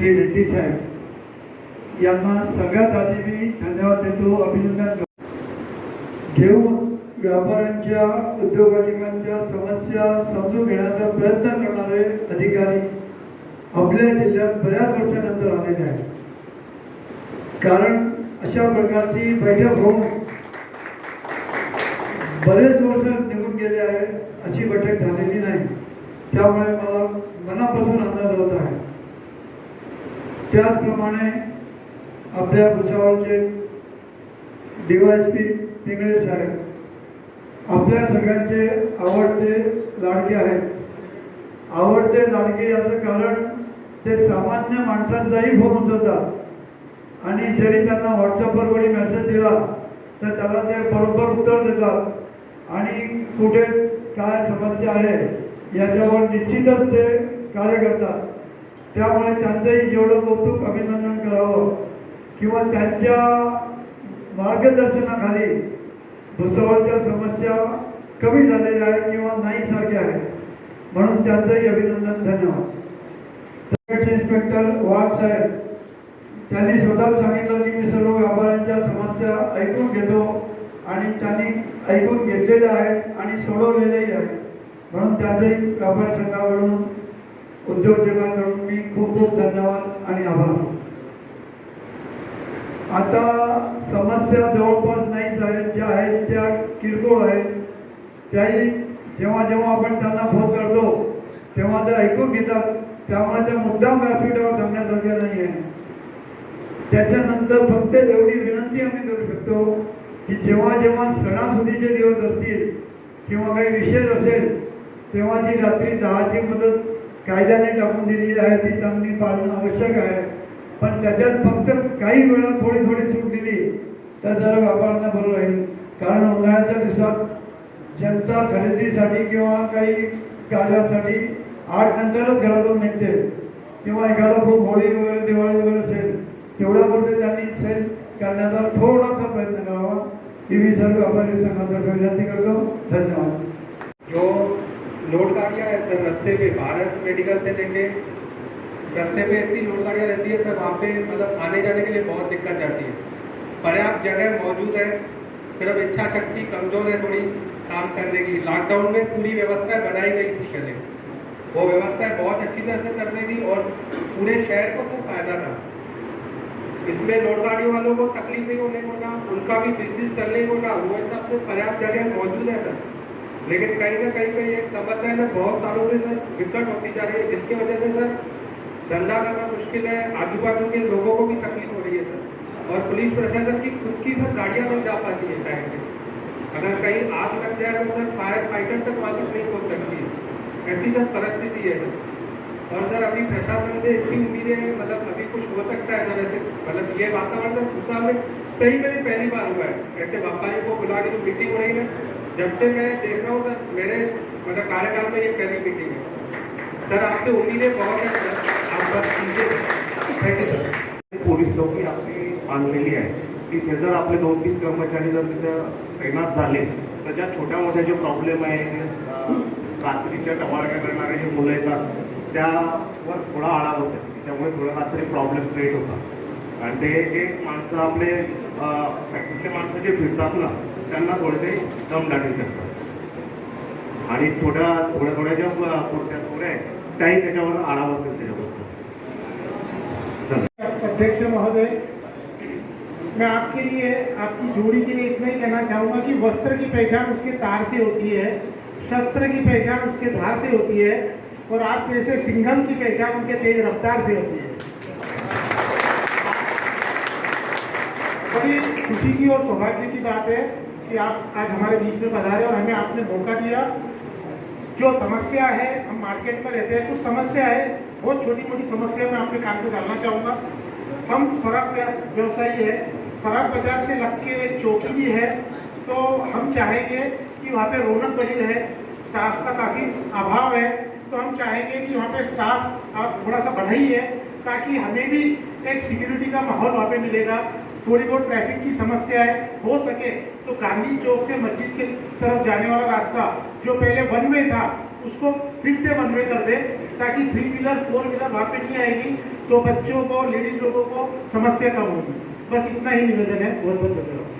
श्री रेड्डी साहेब यांना सगळ्यात आधी मी धन्यवाद देतो अभिनंदन घेऊन व्यापाऱ्यांच्या उद्योगाधिकांच्या समस्या समजून घेण्याचा प्रयत्न करणारे अधिकारी आपल्या जिल्ह्यात बऱ्याच वर्षानंतर आलेले आहेत. कारण अशा प्रकारची बैठक होऊन बरेच वर्ष निघून गेले आहे अशी बैठक झालेली नाही. त्यामुळे मला मनापासून आनंद होत आहे. त्याचप्रमाणे आपल्या भुसावळचे डीवायसपी पिंगळे साहेब आपल्या सगळ्यांचे आवडते लाडके आहेत. आवडते लाडके याचं कारण ते सामान्य माणसांचाही फोन उचलतात. आणि जरी त्यांना व्हॉट्सअपवर कोणी मेसेज दिला तर त्याला ते बरोबर उत्तर देतात. आणि कुठे काय समस्या आहे याच्यावर निश्चितच ते कार्य करतात. त्यामुळे त्यांचंही जेवढं कौतुक अभिनंदन करावं किंवा त्यांच्या मार्गदर्शनाखाली भुसावळच्या समस्या कमी झालेल्या आहेत किंवा नाही सारख्या आहेत म्हणून त्यांचंही अभिनंदन धन्यवाद. इन्स्पेक्टर वाघ साहेब त्यांनी स्वतः सांगितलं की मी सर्व व्यापाऱ्यांच्या समस्या ऐकून घेतो आणि त्यांनी ऐकून घेतलेल्या आहेत आणि सोडवलेल्याही आहेत म्हणून त्यांचंही व्यापारी संघाकडून उद्योजकांकडून मी खूप खूप धन्यवाद आणि आभार. आता समस्या जवळपास नाहीच आहेत ज्या आहेत त्या किरकोळ आहेत. त्याही जेव्हा जेव्हा आपण त्यांना फोन करतो तेव्हा ते ऐकून घेतात. त्यामुळे त्या मुद्दाम व्यासपीठावर सांगण्यासारख्या नाही आहे त्याच्यानंतर फक्त एवढी विनंती आम्ही करू शकतो की जेव्हा जेव्हा सणासुदीचे दिवस असतील किंवा काही विशेष असेल तेव्हा जी रात्री दहाची मदत कायद्याने टाकून दिलेली आहे ती चांगली पाळणं आवश्यक आहे. पण त्याच्यात फक्त काही वेळा थोडी थोडी सूट दिली तर जरा व्यापाऱ्यांना बरं राहील. कारण उन्हाळ्याच्या दिवसात जनता खरेदीसाठी किंवा काही कार्यासाठी आठ नंतरच घरातून निघते. किंवा एखादा खूप होळी वगैरे दिवाळी वगैरे असेल तेवढ्यापुरते त्यांनी सेल करण्याचा थोडासा प्रयत्न करावा. ही मी सर्व व्यापारी संघाचा विनंती करतो. धन्यवाद. जो लोड गाड़ियाँ है सर, रस्ते पे भारत मेडिकल से लेके रस्ते पे इतनी लोड गाड़ियाँ रहती है सर, वहाँ पे मतलब आने जाने के लिए बहुत दिक्कत जाती है। पर्याप्त जगह मौजूद है, सिर्फ़ इच्छा शक्ति कमज़ोर है थोड़ी काम करने की। लॉकडाउन में पूरी व्यवस्था बनाई गई थी पहले। वो व्यवस्था बहुत अच्छी तरह से रही थी और पूरे शहर को सर फ़ायदा था। इसमें लोड गाड़ी वालों को तकलीफ़ नहीं होने को ना, उनका भी बिज़नेस चलने को ना, वो हिसाब से पर्याप्त जगह मौजूद है सर। लेकिन कहीं ना कहीं पे ये समस्या है बहुत सालों से सर विकट होती जा रही है। जिसकी वजह से सर धंधा करना मुश्किल है आजू बाजू के लोगों को भी तकलीफ़ हो रही है सर। और पुलिस प्रशासन की खुद की सर गाड़ियाँ नहीं जा पाती है टाइम पे। अगर कहीं आग लग जाए तो सर फायर फाइटर तक वहाँ तक नहीं पहुँच सकती है। ऐसी सर परिस्थिति है सर। और सर अभी प्रशासन से इसकी उम्मीदें हैं मतलब अभी कुछ हो सकता है सर ऐसे मतलब ये वातावरण सर गुस्सा में सही में पहली बार हुआ है। ऐसे व्यापारियों को बुला के जो मीटिंग हो रही है जब से मैं देख रहा हूँ सर मेरे मतलब कार्यकाल में ये पहली मीटिंग है। सर आपसे उम्मीदें बहुत है आप थैंक यू सर पोलीस चौकी आपली बांधलेली आहे तिथे जर आपले दोन तीन कर्मचारी जर तिथं तैनात झाले तर ज्या छोट्या मोठ्या जे प्रॉब्लेम आहे रात्रीच्या टवाळक्या करणारे जे मुलं येतात त्यावर थोडा आळा बसेल त्यामुळे थोडा रात्री प्रॉब्लेम क्रिएट होतात. आणि ते जे माणसं आपले फॅक्टरीचे माणसं जे फिरतात ना त्यांना थोडे ते दमदाटी करतात आणि थोड्या थोड्या थोड्या ज्या पुढच्या चोऱ्या आहेत अध्यक्ष महोदय, मैं आपके लिए, आपकी जोड़ी के लिए इतना ही कहना चाहूँगा कि वस्त्र की पहचान उसके तार से होती है, शस्त्र की पहचान उसके धार से होती है, और आप जैसे सिंघम की पहचान उनके तेज रफ्तार से होती है। बड़ी खुशी की और सौभाग्य की बात है कि आप आज हमारे बीच में पधारे और हमें आपने मौका दिया। जो समस्या है, हम मार्केट में रहते हैं, कुछ समस्या है, बहुत छोटी मोटी समस्या मैं आपके कान पे डालना चाहूँगा। हम शराब व्यवसायी है, शराब बाज़ार से लग के चौकी भी है तो हम चाहेंगे कि वहाँ पे रौनक बनी रहे स्टाफ का काफ़ी अभाव है तो हम चाहेंगे कि वहाँ पे स्टाफ आप थोड़ा सा बढ़ाइए, ताकि हमें भी एक सिक्योरिटी का माहौल वहाँ पे मिलेगा। थोड़ी बहुत ट्रैफ़िक की समस्या है, हो सके तो गांधी चौक से मस्जिद के तरफ़ जाने वाला रास्ता, जो पहले वन वे था, उसको फिर से वन वे कर दे, ताकि थ्री व्हीलर फोर व्हीलर वहाँ पे नहीं आएगी तो बच्चों को लेडीज़ लोगों को समस्या कम होगी। बस इतना ही निवेदन है बहुत बहुत धन्यवाद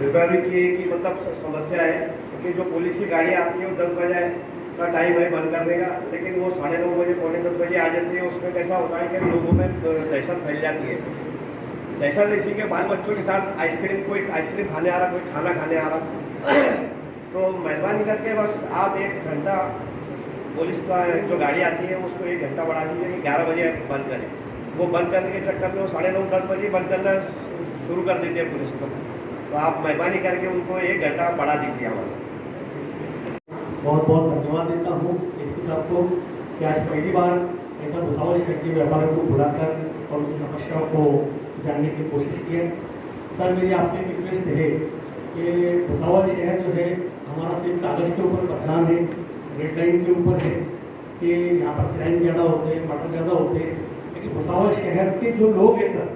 व्यापारी की मतलब समस्या है कि जो पुलिस की गाड़ी आती है, वो दस बजे का टाइम है बंद करने का, लेकिन वो साढ़े नौ बजे, पौने दस बजे आ जाती है, उसमें कैसा होता है कि लोगों में दहशत फैल जाती है। दहशत इसी के बाल बच्चों के साथ आइसक्रीम कोई आइसक्रीम खाने आ रहा, कोई खाना खाने आ रहा। तो मेहरबानी करके बस आप एक घंटा पुलिस का जो गाड़ी आती है, उसको एक घंटा बढ़ा दीजिए कि ग्यारह बजे बंद करें। वो बंद करने के चक्कर में वो साढ़े नौ, दस बजे बंद करना शुरू कर देती है पुलिस को। तो आप मेहरबानी करके उनको एक घंटा बढ़ा दीजिए हमारे बहुत बहुत धन्यवाद देता हूँ एसपी साहब को कि आज पहली बार ऐसा भुसावल शहर व्यापारियों को बुलाकर और उनकी समस्याओं को जानने की कोशिश की है सर, मेरी आपसे रिक्वेस्ट है कि भुसावल शहर जो है, हमारा सिर्फ़ कागज़ के ऊपर बदनाम है रेड लाइन के ऊपर है, कि यहाँ पर क्राइम ज़्यादा होते हैं मर्डर ज़्यादा होते हैं लेकिन भुसावल शहर के जो लोग हैं, सर,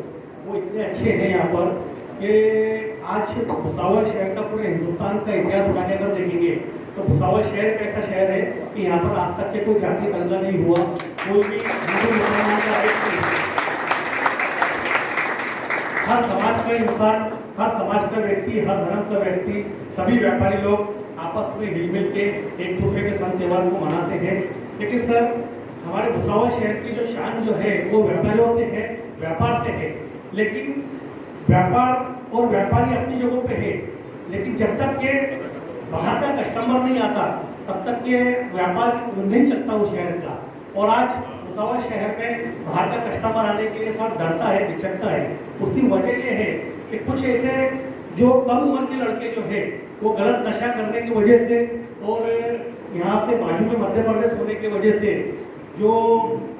वो इतने अच्छे हैं यहाँ पर कि आज भुसावल शहर का पूरे हिंदुस्तान का इतिहास उठाने अगर देखेंगे तो भुसावल शहर एक ऐसा शहर है कि यहाँ पर आज तक के कोई जाति दंगा नहीं हुआ, कोई भी हिंदू मुसलमान का। हर समाज का इंसान, हर समाज का व्यक्ति, हर धर्म का व्यक्ति, सभी व्यापारी लोग आपस में हिल मिल के एक दूसरे के संत त्यौहार को मनाते हैं। लेकिन सर, हमारे भुसावल शहर की जो शान जो है, वो व्यापारियों से है, व्यापार से है। लेकिन व्यापार और व्यापारी अपनी जगहों पे है। लेकिन जब तक के बाहर का कस्टमर नहीं आता, तब तक के व्यापार नहीं चलता उस शहर का। और आज भुसावल शहर में बाहर का कस्टमर आने के लिए सब डरता है बिचकता है। उसकी वजह यह है कि कुछ ऐसे जो कम उम्र के लड़के जो है, वो गलत नशा करने की वजह से और यहाँ से बाजू में मध्य प्रदेश होने की वजह से जो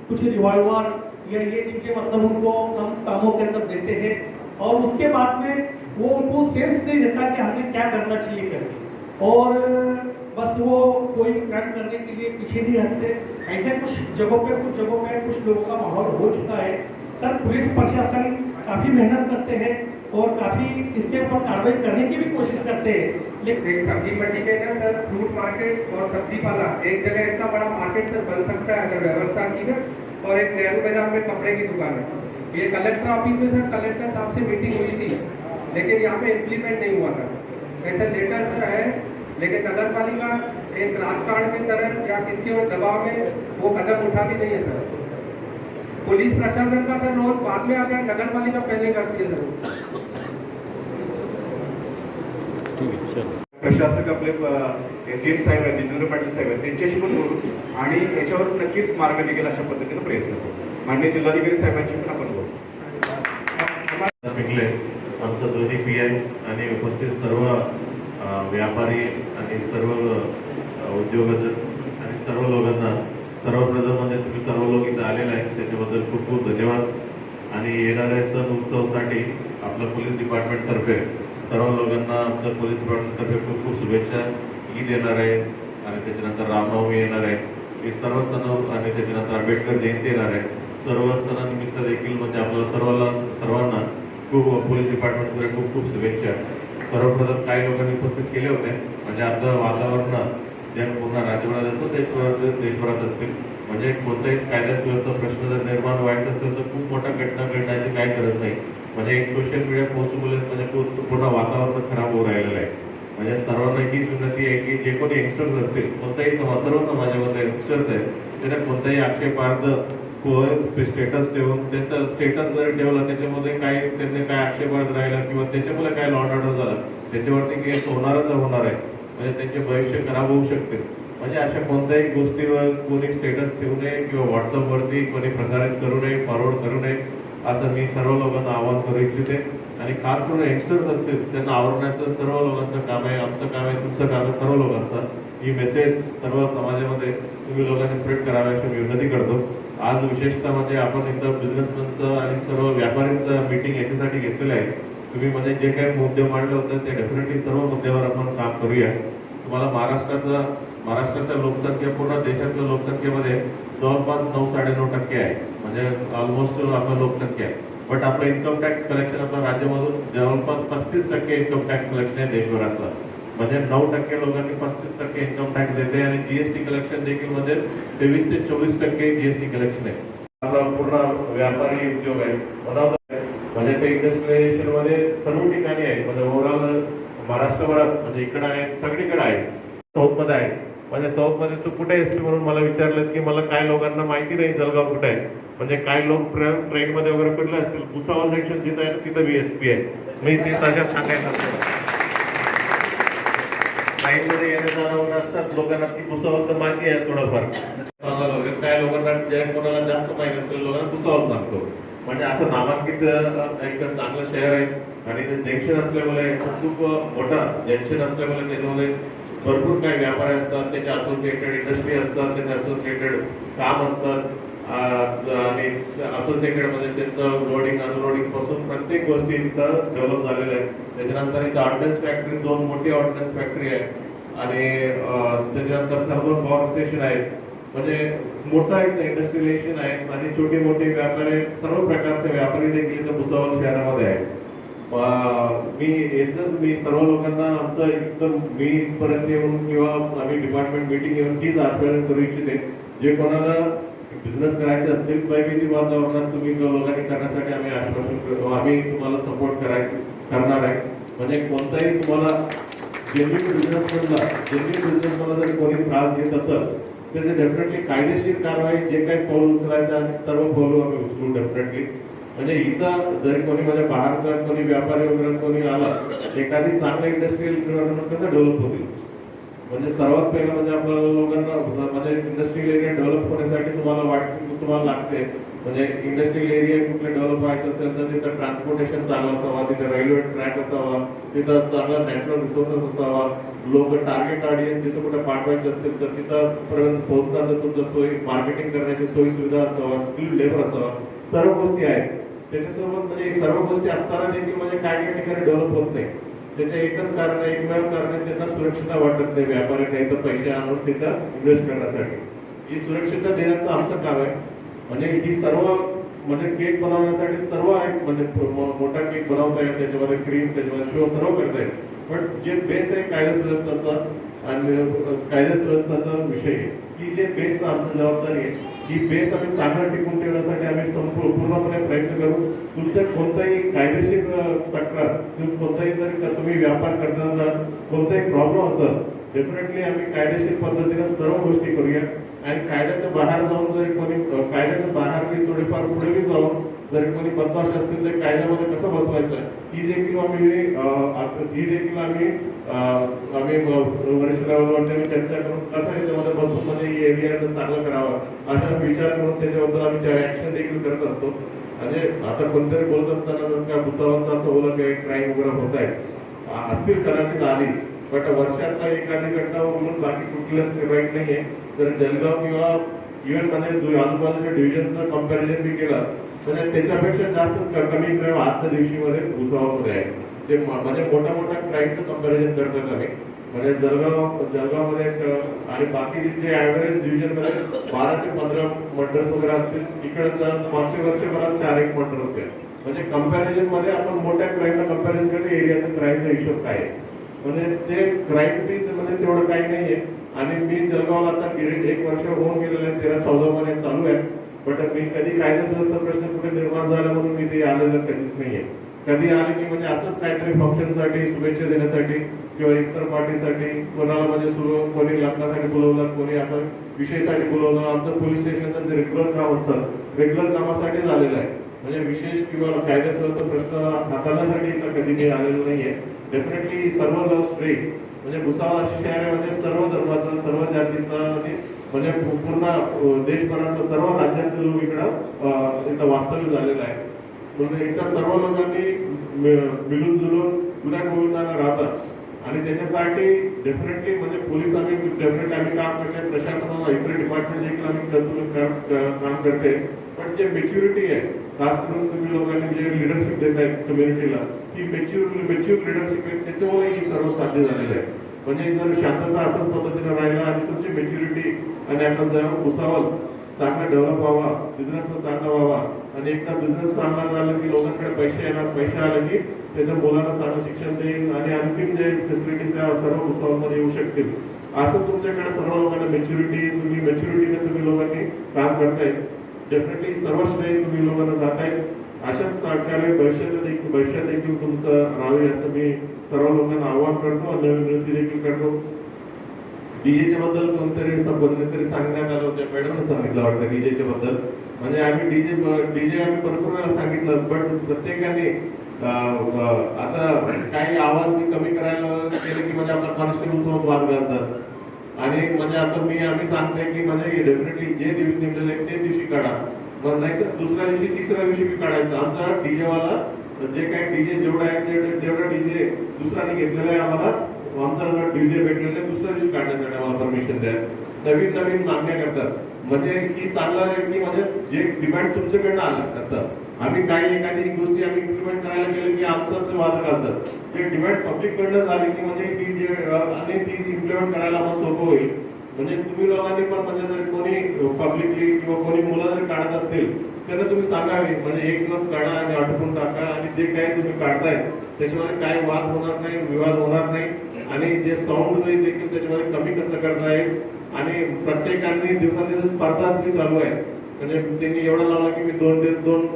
कुछ रिवॉल्वर या ये चीज़ें मतलब उनको कम कामों के अंदर देते हैं और उसके बाद में वो उनको सेंस नहीं देता कि हमें क्या करना चाहिए करके। और बस वो कोई भी क्राइम करने के लिए पीछे नहीं हटते। ऐसे कुछ जगहों पे, कुछ जगहों पे, कुछ लोगों का माहौल हो चुका है। सर, पुलिस प्रशासन काफ़ी मेहनत करते हैं और काफ़ी इसके ऊपर कार्रवाई करने की भी कोशिश करते हैं। लेकिन सब्ज़ी मंडी के ना सर, फ्रूट मार्केट और सब्ज़ी वाला एक जगह इतना बड़ा मार्केट सर बन सकता है, अगर व्यवस्था की ना और एक नेहरू मैदान में कपड़े की दुकान है। ये कलेक्टर ऑफ़िस में सर, कलेक्टर साहब से मीटिंग हुई थी, लेकिन यहाँ पे इम्प्लीमेंट नहीं हुआ था। ऐसा लेटर सर है लेकिन नगर पालिका एक राजकारण के तरह या किसके और दबाव में वो कदम उठाती नहीं है सर। पुलिस प्रशासन का सर रोल बाद में आता है नगर पालिका पहले करती है। सर प्रशासक आपले एस डी एम साहेब आहेत जितेंद्र पाटील साहेब आहेत त्यांच्याशी पण बोलू. आणि याच्यावर नक्कीच मार्ग निघेल अशा पद्धतीने प्रयत्न करू. माननीय जिल्हाधिकारी साहेबांशी पण आपण बोलू. पिकले आमचं दोन्ही पी आय आणि उपस्थित सर्व व्यापारी आणि सर्व उद्योगाचं आणि सर्व लोकांना सर्वप्रथम म्हणजे तुम्ही सर्व लोक इथं आलेले आहेत त्याच्याबद्दल खूप खूप धन्यवाद. आणि येणाऱ्या सण उत्सवासाठी आपलं पोलीस डिपार्टमेंटतर्फे सर्व लोकांना आमच्या पोलीस डिपार्टमेंटतर्फे खूप खूप शुभेच्छा. ईद येणार आहे आणि त्याच्यानंतर रामनवमी येणार आहे. हे सर्व सण आणि त्याच्यानंतर आंबेडकर जयंती येणार आहे. सर्व सणानिमित्त देखील म्हणजे आपल्याला सर्वांना सर्वांना खूप पोलीस डिपार्टमेंटकडे खूप खूप शुभेच्छा. सर्वप्रथम काही लोकांनी उपस्थित केले होते. म्हणजे आमचं वातावरण जे पूर्ण राज्यभरात असतो देशभरात देशभरात असतील म्हणजे कोणताही कायदा सुव्यवस्था प्रश्न जर निर्माण व्हायचा असेल तर खूप मोठा घटना घडण्याची काही गरज नाही. म्हणजे एक सोशल मीडिया पोस्टमुळे म्हणजे पूर्ण वातावरण खराब होऊ राहिलेलं आहे. म्हणजे सर्वांना हीच विनंती आहे की जे कोणी यंगस्टर्स असतील कोणताही समाज सर्व समाजामध्ये यंगस्टर्स आहेत त्यांना कोणताही आक्षेपार्थ स्टेटस ठेवून त्यांचा स्टेटस जरी ठेवला त्याच्यामध्ये काही त्यांनी काय आक्षेपार्थ राहिला किंवा त्याच्यामुळे काय लॉन्ड ऑर्डर झाला त्याच्यावरती केस होणारच होणार आहे. म्हणजे त्यांचे भविष्य खराब होऊ शकते. म्हणजे अशा कोणत्याही गोष्टीवर कोणी स्टेटस ठेवू नये किंवा व्हॉट्सअपवरती कोणी प्रसारित करू नये फॉरवर्ड करू नये असं मी सर्व लोकांना आवाहन करू इच्छिते. आणि खास करून यंगस्टर्स असतील त्यांना आवडण्याचं सर्व लोकांचं काम आहे आमचं काम आहे तुमचं काम आहे सर्व लोकांचं. ही मेसेज सर्व समाजामध्ये तुम्ही लोकांनी स्प्रेड करावी अशी विनंती करतो. आज विशेषतः म्हणजे आपण एकदम बिझनेसमॅनचं आणि सर्व व्यापाऱ्यांचं मीटिंग याच्यासाठी घेतलेलं आहे. तुम्ही म्हणजे जे काही मुद्दे मांडले होते ते डेफिनेटली सर्व मुद्द्यावर आपण काम करूया. तुम्हाला महाराष्ट्राचा महाराष्ट्राच्या लोकसंख्या पूर्ण देशातल्या लोकसंख्येमध्ये जवळपास नऊ साडेनऊ टक्के आहे. म्हणजे ऑलमोस्ट आपलं लोकसंख्या आहे. बट आपलं इन्कम टॅक्स कलेक्शन आपल्या राज्यामधून जवळपास पस्तीस टक्के इन्कम टॅक्स कलेक्शन आहे देशभरातलं. म्हणजे नऊ टक्के लोकांनी पस्तीस टक्के इन्कम टॅक्स देते आणि जीएसटी कलेक्शन देखील म्हणजे तेवीस ते चोवीस टक्के जीएसटी कलेक्शन आहे. आपला पूर्ण व्यापारी उद्योग आहे. म्हणजे ते इंडस्ट्रियलायझेशनमध्ये सर्व ठिकाणी आहे. म्हणजे ओव्हरऑल महाराष्ट्रभरात म्हणजे इकडे आहे सगळीकडे आहे. साऊथमध्ये आहे. म्हणजे साऊथमध्ये तू कुठे आहेस म्हणून मला विचारलं की मला काय लोकांना माहिती नाही जळगाव कुठे आहे. म्हणजे काय लोक ट्रेन मध्ये वगैरे पडले असतील? भुसावळ सेक्शन जिथं आहे तिथं बी एस पी आहे. मी ते ताज्यात सांगायचं असतं येणं जाणं असतात लोकांना ती भुसावळ तर माहिती आहे थोडंफार. वगैरे काय लोकांना जे कोणाला जास्त माहिती असतो लोकांना पुसावं सांगतो. म्हणजे असं नामांकित एक चांगलं शहर आहे आणि ते जंक्शन असल्यामुळे खूप मोठा जंक्शन असल्यामुळे त्याच्यामध्ये भरपूर काही व्यापारी असतात त्याच्या असोसिएटेड इंडस्ट्री असतात त्याच्या असोसिएटेड काम असतात. आणि असोसिएटेडमध्ये त्यांचं लोडिंग अनलोडिंगपासून प्रत्येक गोष्टी इथं डेव्हलप झालेल्या आहेत. त्याच्यानंतर इथं ऑर्डन्स फॅक्टरी दोन मोठी ऑर्डन्स फॅक्टरी आहे. आणि त्याच्यानंतर थर्मल पॉवर स्टेशन आहे. म्हणजे मोठा एक इंडस्ट्रियलायझेशन आहे. आणि छोटे मोठे व्यापारी सर्व प्रकारचे व्यापारी देखील इथं भुसावळ शहरामध्ये आहेत. मी याच मी सर्व लोकांना आमचं एकदम मी पर्यंत येऊन किंवा आम्ही डिपार्टमेंट मीटिंग येऊन तीच आठवण करू इच्छिते. जे कोणाला बिझनेस करायचे असतील पैकीची वातावरणात तुम्ही लोकांनी करण्यासाठी आम्ही आश्वासन करतो. आम्ही तुम्हाला सपोर्ट करायचं करणार आहे. म्हणजे कोणताही तुम्हाला जेन्युन बिझनेसमधला जेन्युन बिझनेसमधला जर कोणी त्रास देत असेल तर ते डेफिनेटली कायदेशीर कारवाई जे काही पाऊल उचलायचं आणि सर्व पाऊल आम्ही उचलू डेफिनेटली म्हणजे इथं जरी कोणी म्हणजे बाहेरचा कोणी व्यापारी वगैरे कोणी आला एखादी चांगल्या इंडस्ट्रियल कसं डेव्हलप होतील? म्हणजे सर्वात पहिलं म्हणजे आपल्याला लोकांना म्हणजे इंडस्ट्रियल एरिया डेव्हलप होण्यासाठी तुम्हाला वाटते तुम्हाला लागते. म्हणजे इंडस्ट्रियल एरिया कुठले डेव्हलप व्हायचं असेल तर तिथं ट्रान्सपोर्टेशन चांगलं असावा तिथं रेल्वे ट्रॅक असावा तिथं चांगला नॅचरल रिसोर्सेस असावा. लोक टार्गेट ऑडियन्स जिथं कुठे पाठवायचे असतील तर तिथं पर्यंत पोहोचताना तुमचं सोयी मार्केटिंग करण्याची सोयी सुविधा असावा स्किल लेबर असावा. सर्व गोष्टी आहेत. त्याच्यासोबत म्हणजे सर्व गोष्टी असताना देखील म्हणजे काही ठिकाणी डेव्हलप होत नाही. त्याच्या एकच कारण आहे एकमेव कारण आहे त्यांना सुरक्षितता वाटत नाही व्यापारी काही तर पैसे आणून तिथं इन्व्हेस्ट करण्यासाठी. ही सुरक्षितता देण्याचं आमचं काम आहे. म्हणजे ही सर्व म्हणजे केक बनवण्यासाठी सर्व आहे म्हणजे मोठा केक बनवता येईल त्याच्यामध्ये क्रीम त्याच्यामध्ये शो सर्व करता येईल. पण जे बेस आहे कायदा सुव्यवस्थाचा आणि कायदा सुव्यवस्थाचा विषय आहे की जे बेस आमची जबाबदारी आहे ही बेस आम्ही चांगला टिकून ठेवण्यासाठी आम्ही संपूर्ण पूर्णपणे प्रयत्न करू. तुमचं कोणताही कायदेशीर तक्रार किंवा कोणताही जरी तुम्ही व्यापार करताना कोणताही प्रॉब्लेम असेल डेफिनेटली आम्ही कायदेशीर पद्धतीने सर्व गोष्टी करूया. आणि कायद्याच्या बाहेर जाऊन जरी कोणी कायद्याच्या बाहेर थोडेफार पुढे जाऊन जर कोणी बदमाश असतील तर कायद्यामध्ये कसं बसवायचं? ही देखील आम्ही ही देखील आम्ही आम्ही वरिष्ठ लेवलवरती चर्चा करून कसं याच्यामध्ये बसून म्हणजे ही एरिया चांगलं करावं असा विचार करून त्याच्याबद्दल आम्ही ऍक्शन देखील करत असतो. म्हणजे आता कोणतरी बोलत असताना जर का भुसावळचं असं बोलत काही क्राईम वगैरे होत आहे असतील कदाचित आली बट वर्षातला एखादी घटना म्हणून बाकी कुठलंच वाईट आहे जर जळगाव किंवा इव्हन म्हणजे आजूबाजूच्या डिव्हिजनचं कंपॅरिझन बी केलं तर त्याच्यापेक्षा जास्त कमी प्रेम आजच्या दिवशीमध्ये भुसावळमध्ये आहे. ते म्हणजे मोठ्या मोठ्या क्राईमचं कंपॅरिझन करतात आम्ही. म्हणजे जळगाव जळगावमध्ये आणि बाकी जे ॲव्हरेज डिव्हिजनमध्ये बारा ते पंधरा मर्डर्स वगैरे असतील इकडे मागच्या वर्षभरात चार एक मर्डर होते. म्हणजे कंपॅरिझनमध्ये आपण मोठ्या क्राईमला कंपॅरिझन करतो एरियाचा क्राईमचा हिशोब काय आहे? म्हणजे ते क्राईम बी म्हणजे तेवढं काही नाही आहे आणि मी जळगावला आता एक वर्ष होऊन गेलेलं आहे तेरा चौदा महिने चालू आहे. बट मी कधी कायदा प्रश्न कुठे निर्माण झाला म्हणून मी ते आलेलं कधीच नाहीये. कधी आले की म्हणजे असंच काहीतरी फंक्शनसाठी शुभेच्छा देण्यासाठी किंवा इतर पार्टीसाठी कोणाला म्हणजे सुरू कोणी लग्नासाठी बोलवलं कोणी आपण विषयसाठी बोलवलं आमचं पोलीस स्टेशनचं जे रेग्युलर काम असतं रेग्युलर कामासाठीच आलेलं आहे. म्हणजे विशेष किंवा कायदा प्रश्न हाताळण्यासाठी इथं कधी मी आलेलो नाहीये. डेफिनेटली सर्व लव स्ट्रे म्हणजे भुसावळ अशी शहरामध्ये म्हणजे सर्व धर्माचं सर्व जातीचं आणि म्हणजे पूर्ण देशभरातलं सर्व राज्यातले लोक इकडं इथं वास्तव्य झालेलं आहे. म्हणजे इथं सर्व लोकांनी मिळून जुळून जुन्या गोविंदांना राहतात. आणि त्याच्यासाठी डेफिनेटली म्हणजे पोलीस आम्ही डेफिनेटली आम्ही काम करते प्रशासनाला इतर डिपार्टमेंट देखील आम्ही काम करते पण जे मेच्युरिटी आहे खास करून तुम्ही लोकांनी जे लिडरशिप देत आहेत कम्युनिटीला ती मेच्युर मेच्युअर लिडरशिप आहे त्याच्यामुळे ही सर्व साध्य झालेलं आहे. म्हणजे जर शांतता असंच पद्धतीनं राहिला आणि तुमची मेच्युरिटी आणि आपण जेव्हा उसावल चांगला डेव्हलप व्हावा बिझनेस चांगला व्हावा. आणि एकदा बिझनेस चांगला झाला की लोकांकडे पैसे येणार पैसे आले की त्याच्या मुलांना चांगलं शिक्षण देईल आणि आणखीन जे फेसिलिटीज त्या सर्व उत्सवामध्ये येऊ शकतील. असं तुमच्याकडे सर्व लोकांना मेच्युरिटी तुम्ही मेच्युरिटीने तुम्ही लोकांनी काम करताय. डेफिनेटली सर्व श्रेय तुम्ही लोकांना जाताय अशाच प्रकारे भविष्यात देखील भविष्यात देखील तुमचं राहावे असं मी सर्व लोकांना आवाहन करतो आणि नवीन विनंती देखील करतो. डीजेच्या बद्दल कोणतरी कोणतरी सांगण्यात आलं होतं. मॅडम सांगितलं वाटतं डीजेच्या बद्दल म्हणजे आम्ही डीजे डीजे आम्ही भरपूर वेळा सांगितलं पण प्रत्येकाने आता काही आवाज मी कमी करायला केले की म्हणजे आपला कॉन्स्टेबल सोबत वाद घालतात. आणि म्हणजे आता मी आम्ही सांगते की म्हणजे डेफिनेटली जे दिवशी निघलेले ते दिवशी काढा. मग नाही सर दुसऱ्या दिवशी तिसऱ्या दिवशी मी काढायचं. आमचा डीजे वाला जे काही डीजे जेवढा आहे तेवढे- जेवढा डीजे दुसऱ्याने घेतलेला आहे आम्हाला आमचा डीजे भेटलेले दुसऱ्या दिवशी काढण्यासाठी आम्हाला परमिशन द्या. नवीन नवीन मागण्या करतात. म्हणजे ही चांगलं आहे की म्हणजे जे डिमांड तुमच्याकडनं आलं करतात आम्ही काही एखादी गोष्टी आम्ही इम्प्लिमेंट करायला गेलो की आमचं वाद घालतात. ते डिमांड पब्लिककडनं झाली की म्हणजे ती जे आणि ती इम्प्लिमेंट करायला मग सोपं होईल. म्हणजे तुम्ही लोकांनी पण म्हणजे जर कोणी पब्लिकली किंवा कोणी मुलं जर काढत असतील त्यांना तुम्ही सांगावे. म्हणजे एक दिवस काढा आणि आटपून टाका आणि जे काही तुम्ही काढताय त्याच्यामध्ये काही वाद होणार नाही विवाद होणार नाही. आणि जे साऊंड देखील त्याच्यामध्ये कमी कसं करता येईल आणि प्रत्येकाने दिवसादिवस स्पर्धा बी चालू आहे. म्हणजे त्यांनी एवढा लावला की मी दोन दिवस दोन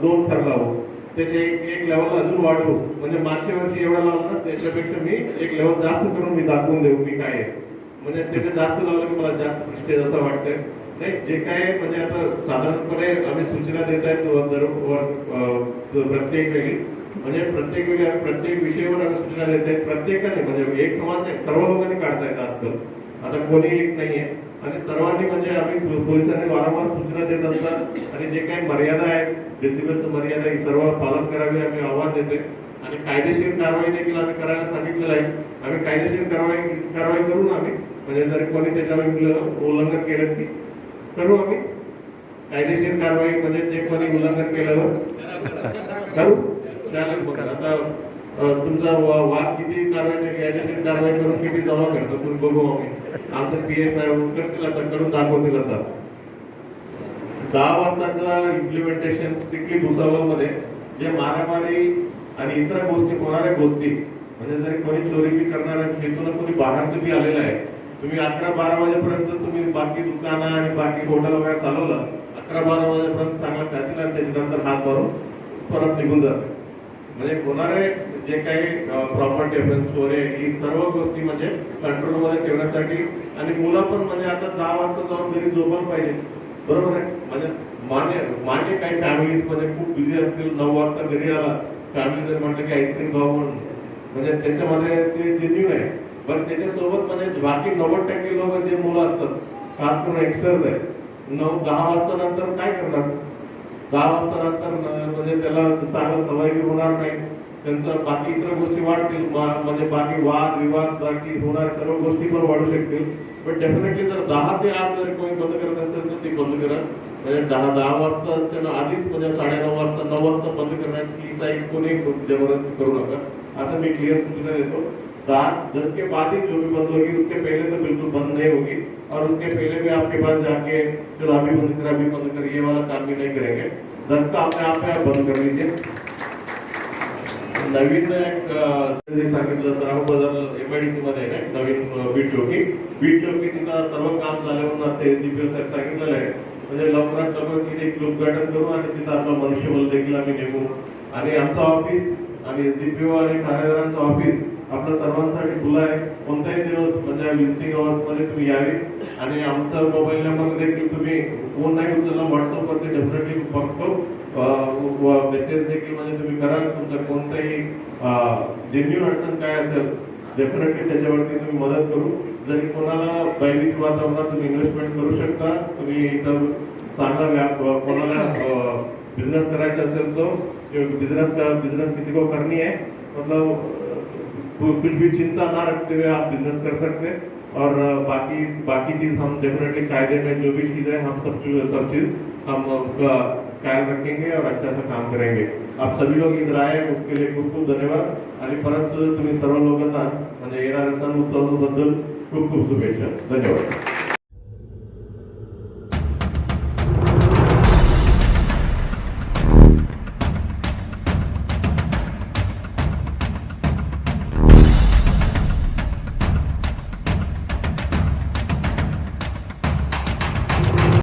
दोन थर लावू. त्याचे एक एक लेवल अजून वाढवू म्हणजे मागच्या वर्षी एवढा लावला ना त्याच्यापेक्षा मी एक लेवल जास्त करून मी दाखवून देऊ मी काय आहे. म्हणजे त्याचे जास्त लावलं की मला जास्त प्रेस्टेज असं वाटतंय. नाही जे काय आहे, म्हणजे आता साधारणपणे आम्ही सूचना देत आहेत दर वर- प्रत्येक वेळी. म्हणजे प्रत्येक वेळी आम्ही प्रत्येक विषयावर आम्ही सूचना देत आहेत प्रत्येकाने म्हणजे एक समाज नाही सर्व लोकांनी काढतायत आजकाल. आता कोणी एक नाहीये. आणि सर्वांनी म्हणजे आम्ही पोलिसांनी वारंवार सूचना देत असतात. आणि जे काही मर्यादा आहेत डेसिबलचं मर्यादा ही सर्व पालन करावी आम्ही आव्हान देते आणि कायदेशीर कारवाई देखील आम्ही करायला सांगितलेलं आहे. आम्ही कायदेशीर कारवाई कारवाई करू ना आम्ही. म्हणजे जर कोणी त्याच्यावर उल्लंघन केलं की करू आम्ही. कायदेशीर कारवाई म्हणजे जे कोणी उल्लंघन केलं करू. चालेल बघा आता तुमचा वा- वाद किती कारवाई कायदेशीर कारवाई करून किती जमा करतो तुम्ही बघू आम्ही. आमचे पी एस आय करतील आता करून दाखवतील आता दहा वाजताचा इम्प्लिमेंटेशन स्ट्रिक्टली भुसावळमध्ये जे मारामारी आणि इतर गोष्टी होणाऱ्या गोष्टी म्हणजे जरी कोणी चोरी बी करणार तिथून कोणी बाहेरचं बी आलेलं आहे तुम्ही अकरा बारा वाजेपर्यंत तुम्ही बाकी दुकानं आणि बाकी हॉटेल वगैरे चालवलं अकरा बारा वाजेपर्यंत चांगला खातील आणि त्याच्यानंतर हात मारून परत निघून जाते. म्हणजे होणारे जे काही प्रॉपर्टी आपण चोरे ही सर्व गोष्टी म्हणजे कंट्रोलमध्ये ठेवण्यासाठी आणि मुलं पण म्हणजे आता दहा वाजता जाऊन घरी झोपायला पाहिजे. बरोबर आहे? म्हणजे मान्य मान्य काही फॅमिलीजमध्ये खूप बिझी असतील नऊ वाजता घरी आला फॅमिली जर म्हटलं की आईस्क्रीम खाऊ म्हणून. म्हणजे त्याच्यामध्ये ते जेन्यू आहे. पण त्याच्यासोबत म्हणजे बाकी नव्वद टक्के लोक जे मुलं असतात खास करून एक्सर्स आहे नऊ दहा वाजता नंतर काय करणार? दहा वाजता नंतर म्हणजे त्याला चांगलं सवय बी होणार नाही. त्यांचं बाकी इतर गोष्टी वाढतील. म्हणजे बाकी वाद विवाद बाकी होणार सर्व गोष्टी पण वाढू शकतील. पण डेफिनेटली जर दहा ते आठ जर कोणी बंद करत असेल तर ते बंद करा म्हणजे दहा दहा वाजताच्या आधीच म्हणजे साडेनऊ वाजता नऊ वाजता बंद करण्याची ही साईड कोणी जबरदस्ती करू नका. असं मी क्लिअर सूचना देतो. दहा दस के बाद ही जो भी बंद होगी उसके पहले तो बिल्कुल बंद नहीं होगी और उसके पहले भी आपके पास जाके चलो अभी बंद कर अभी बंद कर ये वाला काम भी नहीं करेंगे। दस का अपने आप में आप बंद कर लीजिए नवीन एक जे सांगितलं तर राहू बाजार एमआयडीसी मध्ये आहे ना नवीन बीट चौकी बीट चौकी तिथं सर्व काम झाल्यावर आता एस एसडीपीओ साहेब सांगितलेलं आहे. म्हणजे लवकरात लवकर तिथे एक उद्घाटन करू आणि तिथं आपलं मनुष्यबल देखील आम्ही नेमू. आणि आमचं ऑफिस आणि एस डी पी ओ आणि ठाणेदारांचं ऑफिस आपलं सर्वांसाठी खुलं आहे. कोणताही दिवस म्हणजे विजिटिंग अवर्समध्ये तुम्ही यावे. आणि आमचा मोबाईल नंबर देखील तुम्ही फोन नाही उचलला व्हॉट्सअपवरती डेफिनेटली बघतो. मेसेज देखील म्हणजे तुम्ही करा. तुमचा कोणताही जेन्युन अडचण काय असेल डेफिनेटली त्याच्यावरती तुम्ही मदत करू. जरी कोणाला भयभीत वातावरणात तुम्ही इन्व्हेस्टमेंट करू शकता तुम्ही इतर चांगला व्याप कोणाला बिझनेस करायचा असेल तो बिझनेस बिझनेस किती किसी को करनी है मतलब तो कुछ भी चिंता ना रखते हुए आप बिजनेस कर सकते हैं। और बाकी बाकी चीज हम डेफिनेटली कायदे में जो भी चीजें हम सब चीज सब चीज हम उसका ख्याल रखेंगे और अच्छा सा काम करेंगे। आप सभी लोग इधर आए उसके लिए खूप खूप धन्यवाद। आणि परत तुम्ही सर्व लोकांना म्हणजे येणाऱ्या सण उत्सवाबद्दल खूप खूप शुभेच्छा। धन्यवाद।